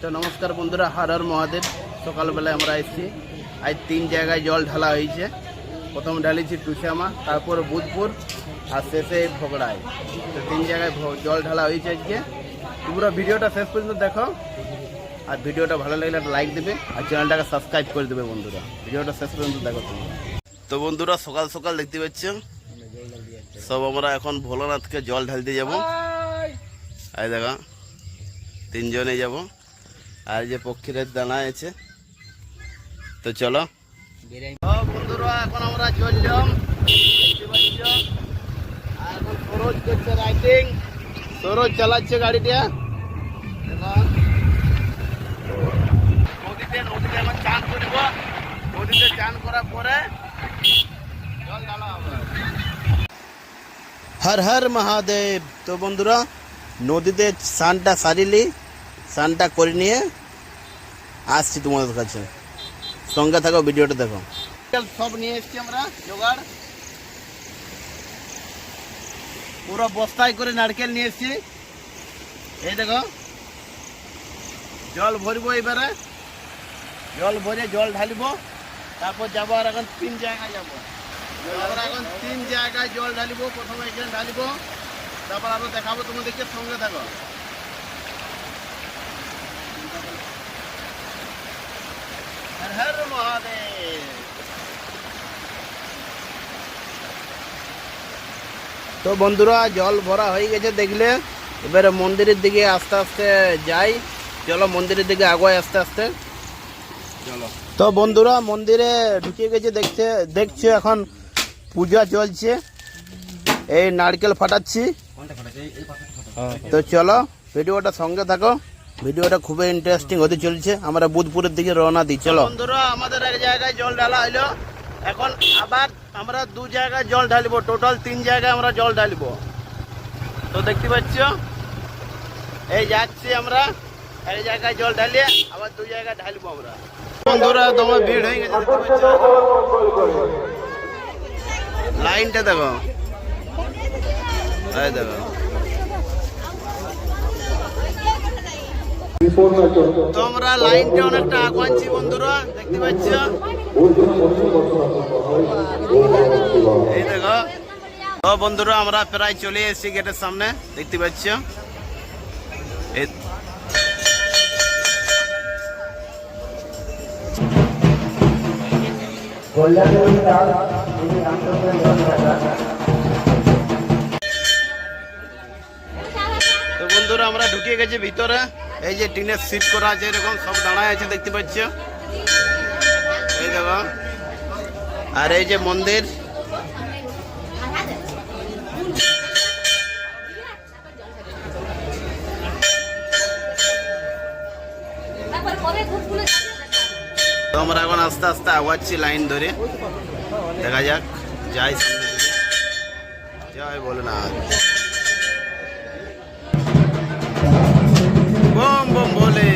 তো নমস্কার বন্ধুরা হর হর মহাদেব। সকালবেলায় আমরা এসেছি। আজ তিন জায়গায় জল ঢালা হয়েছে। প্রথম ঢালিছি টুসামা তারপর বুধপুর আর শেষে ভোগড়ায় তো তিন জায়গায় জল ঢালা হয়েছে আজকে। পুরো ভিডিওটা শেষ পর্যন্ত দেখো। আর ভিডিওটা ভালো লাগলে একটা লাইক দেবে। আর চ্যানেলটাকে সাবস্ক্রাইব করে দেবে বন্ধুরা। ভিডিওটা শেষ পর্যন্ত দেখো তুমি তো বন্ধুরা সকাল সকাল দেখতে পাচ্ছ? সব আমরা এখন ভোলানাথকে জল ঢালতে যাব। এই দেখা। তিনজনে যাব। আর যে পক্ষীরের দানা আছে তো চলো। বন্ধুরা এখন আমরা চললাম। এখন সরোজ করছে রাইডিং সরোজ চালাচ্ছে গাড়িটা। এখন নদীতে নদীতে এখন চান করব। নদীতে চান করার পরে জল ঢালা হবে। হর হর মহাদেব। তো বন্ধুরা নদীতে স্নানটা সারিলি। স্নানটা করে নিয়ে আসছি তোমাদের কাছে। সঙ্গে থাকো, ভিডিওটা দেখো। সব নিয়ে এসছি আমরা, জোগাড়। পুরো বস্তায় করে নারকেল নিয়ে এসছি। এই দেখো, জল ভরবো এবারে। জল ভরে জল ঢালিব, তারপর যাব আর এখন তিন জায়গায় যাব। আমরা এখন তিন জায়গায় জল ঢালিব, প্রথমে এখানে ঢালিব। তারপর আরও দেখাবো তোমাদেরকে, সঙ্গে থাকো। হর হর মহাদেব। তো বন্ধুরা জল ভরা হয়ে গেছে দেখলে। এবারে মন্দিরের দিকে আস্তে আস্তে যাই। চলো মন্দিরের দিকে আগুয়াই আস্তে আস্তে। চলো। তো বন্ধুরা মন্দিরে ঢুকে গেছে দেখছে দেখছ এখন পূজা চলছে। এই নারকেল ফাটাচ্ছি। তো চলো ভিডিওটা সঙ্গে থাকো। ভিডিওটা খুবই ইন্টারেস্টিং হতে চলছে। আমরা বুধপুরের দিকে রওনা দিই, চলো। বন্ধুরা, আমাদের এক জায়গায় জল ঢালা হইল। এখন আবার আমরা দু জায়গায় জল ঢালিব টোটাল তিন জায়গায় আমরা জল ঢালিব। তো দেখতে পাচ্ছ? এই যাচ্ছি আমরা, এক জায়গায় জল ঢালিয়ে আবার দু জায়গায় ঢালবো আমরা। বন্ধুরা, তোমার ভিড় হয়ে গেছে লাইনটা দেখো। দেখো। তোমরা লাইনটা অনেকটা আগুয়াচ্ছি বন্ধুরা, দেখতে পাচ্ছ? এই দেখো। তো বন্ধুরা, আমরা প্রায় চলে এসেছি গেটের সামনে, দেখতে পাচ্ছ? তো বন্ধুরা, আমরা ঢুকে গেছি ভিতরে। এই যে টিনের সিট করা আছে, এরকম সব দাঁড়ায় আছে, দেখতে পাচ্ছ? এই দেখো। আর এই যে মন্দির। আমরা এখন আস্তে আস্তে আগাচ্ছি লাইন ধরে। দেখা যাক। যাই। জয় ভোলেনাথ বম বলে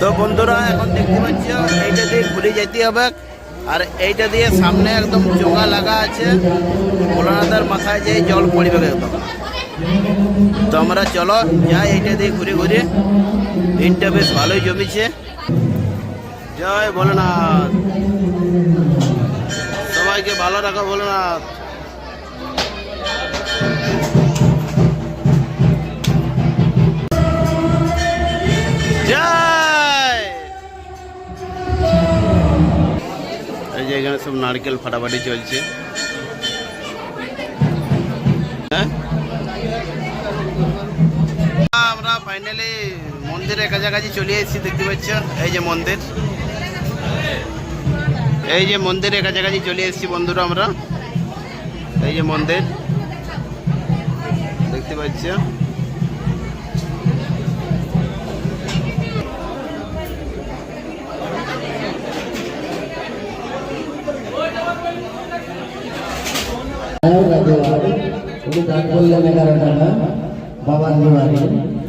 তো বন্ধুরা এখন দেখতে পাচ্ছ এইটা দিয়ে ঘুরে যেতে হবে। আর এইটা দিয়ে সামনে একদম চোঙা লাগা আছে। ভোলানাথের মাথায় যে জল পড়বে একদম। তো আমরা চলো, যাই এইটা দিয়ে ঘুরে ঘুরে। দিনটা বেশ ভালোই জমেছে। জয় ভোলেনাথ। সবাইকে ভালো রাখো ভোলেনাথ। জয়! এই যে এখানে সব নারকেল ফাটাফাটি চলছে। হ্যাঁ? আমরা ফাইনালি মন্দিরের কাছাকাছি চলে এসেছি, দেখতে পাচ্ছ? এই যে মন্দির। এই যে মন্দিরের কাছাকাছি চলে এসেছি বন্ধুরা আমরা। এই যে মন্দির। দেখতে পাচ্ছ?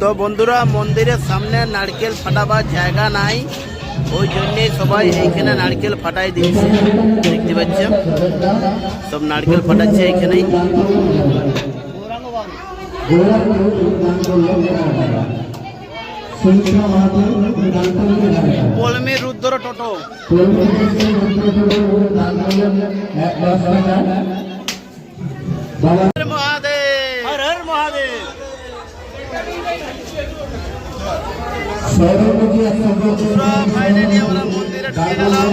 তো বন্ধুরা, মন্দিরের সামনে নারকেল ফাটাবার জায়গা নাই। ওই জন্যে সবাই এইখানে নারকেল ফাটাই দিচ্ছে দেখতে পাচ্ছেন সব নারকেল ফাটাচ্ছে এইখানেই। কলমে রুদ্র টোটো। বাবা হর মহাদেব মন্দিরে ঢুকে গেলাম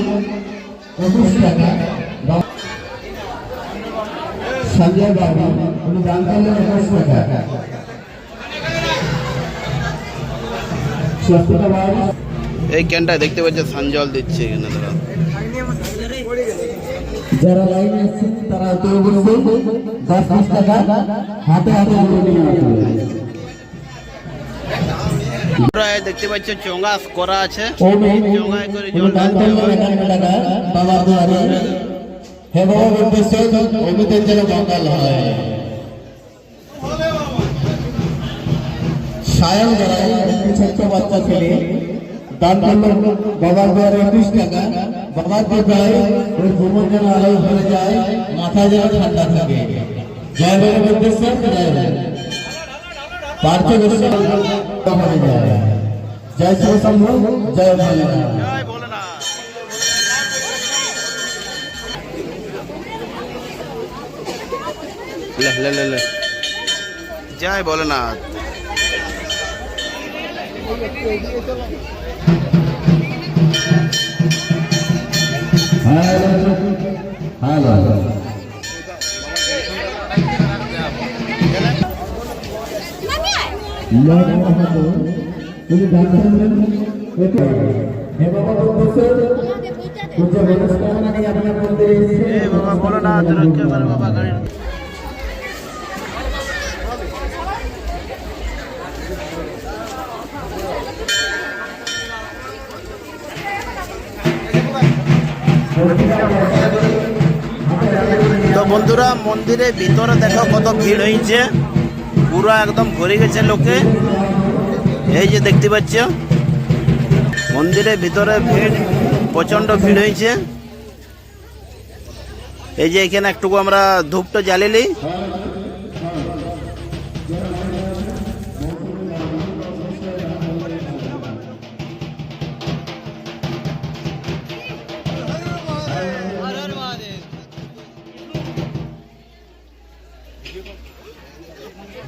সঞ্জয় বাবু উনি দান করলেন একুশ টাকা এই ক্যানটা দেখতে পাচ্ছেন সানজল দিচ্ছে এখানে যারা লাইনে এসেছেন তারা অতি অবশ্যই দশ বিশ টাকা হাতে হাতে করে নিয়ে আসবে। দেখতে পাচ্ছেন চোঙ্গা করা আছে। চোঙ্গায় করে জল ঢালতে বাবার দুয়ারে। হে বাবা উদ্দেশ্য অমিতের যেন মঙ্গল হয়। সায়ন গড়াই ছোট্ট বাচ্চা ছেলে দান বাবার দুয়ারে একুশ টাকা। বাবার কৃপায় ওই জীবন যেন আলো ভরে যায় মাথা যেন ঠান্ডা থাকে জয় বলে উদ্দেশ্য জয় বলে পার্থ গোস্বামী হয়ে যায় জয় শিব শম্ভু জয় ভোলেনাথ জয় ভোলেনাথ লে লে লে লে হ্যালো হ্যালো লর্ড মহাতো তিনি ডাক্তার হে বাবা রক্ষা করে বাবা গাড়ি তো বন্ধুরা, মন্দিরের ভিতরে দেখো কত ভিড় হয়েছে। পুরো একদম ভরে গেছে লোকে। এই যে দেখতে পাচ্ছ, মন্দিরের ভিতরে ভিড় প্রচণ্ড ভিড় হয়েছে। এই যে এখানে একটুকু আমরা ধূপটা জ্বালিলি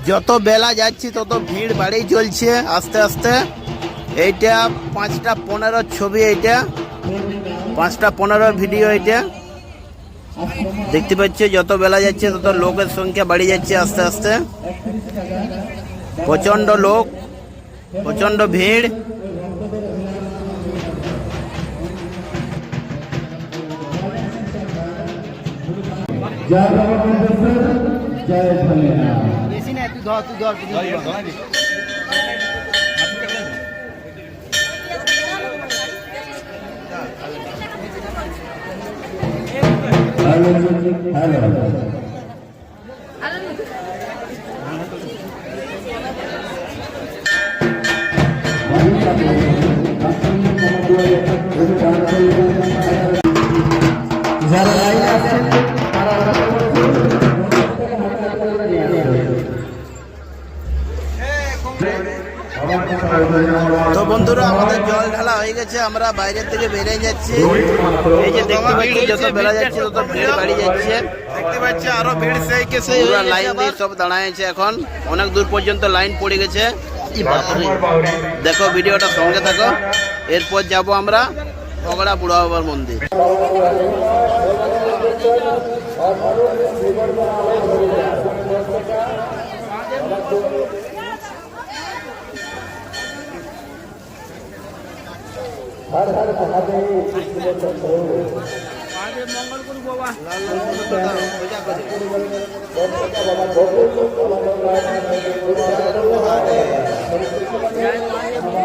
যত বেলা যাচ্ছি, তত ভিড় বাড়েই চলছে, আস্তে আস্তে। এইটা পাঁচটা পনেরো ছবি এইটা। পাঁচটা পনেরো ভিডিও এটা দেখতে পাচ্ছি, যত বেলা যাচ্ছে, তত লোকের সংখ্যা বাড়ি যাচ্ছে আস্তে আস্তে। প্রচণ্ড লোক প্রচণ্ড ভিড়। জয় জয় ভোলেনাথ হ্যালো হ্যালো যারা আমাদের জল ঢালা হয়ে গেছে আমরা বাইরের থেকে বেরিয়ে যাচ্ছি। এই যে দেখতে পাচ্ছি যত বেলা যাচ্ছে তত ভিড় বাড়ি যাচ্ছে। দেখতে পাচ্ছি আরও ভিড় সেই কে সেই পুরো লাইন দিয়ে সব দাঁড়ায়ছে এখন। অনেক দূর পর্যন্ত লাইন পড়ে গেছে। দেখো ভিডিওটা সঙ্গে থাকো। এরপর যাব আমরা পগড়া বুড়া বাবার মন্দির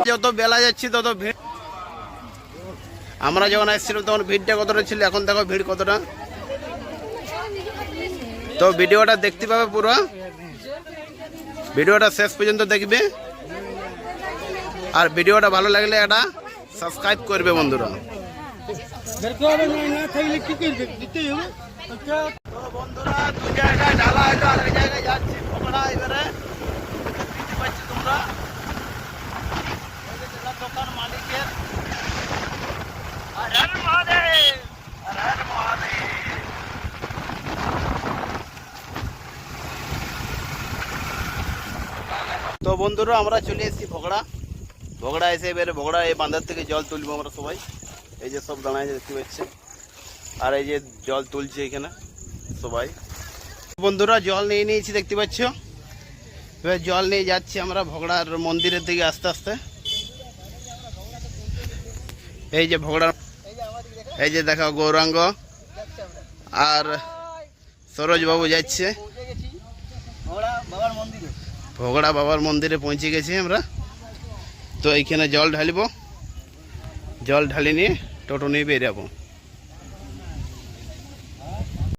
যত বেলা যাচ্ছে, তত ভিড়। আমরা যখন এসেছিলাম তখন ভিড়টা কতটা ছিল? এখন দেখো ভিড় কতটা। তো ভিডিওটা দেখতে পাবে পুরো। ভিডিওটা শেষ পর্যন্ত দেখবে। আর ভিডিওটা ভালো লাগলে একটা সাবস্ক্রাইব করবে বন্ধুরা। তো বন্ধুরা দু জায়গায় ঢালা হয়তো আর এক জায়গায় যাচ্ছি। এবারে। দেখতে পাচ্ছি তোমরা। দোকান মালিকের। হর মহাদেব! হর মহাদেব! তো বন্ধুরা আমরা চলে এসেছি ভগড়া ভগড়া এসে এবারে ভগড়া এই বাঁধার থেকে জল তুলবো আমরা সবাই। এই যে সব দাঁড়ায় দেখতে পাচ্ছে আর এই যে জল তুলছে এখানে সবাই। বন্ধুরা, জল নিয়ে নিয়েছি, দেখতে পাচ্ছ? এবার জল নিয়ে যাচ্ছি আমরা ভগড়ার মন্দিরের দিকে আস্তে আস্তে। এই যে ভগড়ার এই যে দেখো গৌরাঙ্গ। আর সরোজ বাবু যাচ্ছে। ভগড়া বাবার মন্দিরে পৌঁছে গেছি আমরা। তো এইখানে জল ঢালিব। জল ঢালি নিয়ে টোটো নিয়ে বেরাবো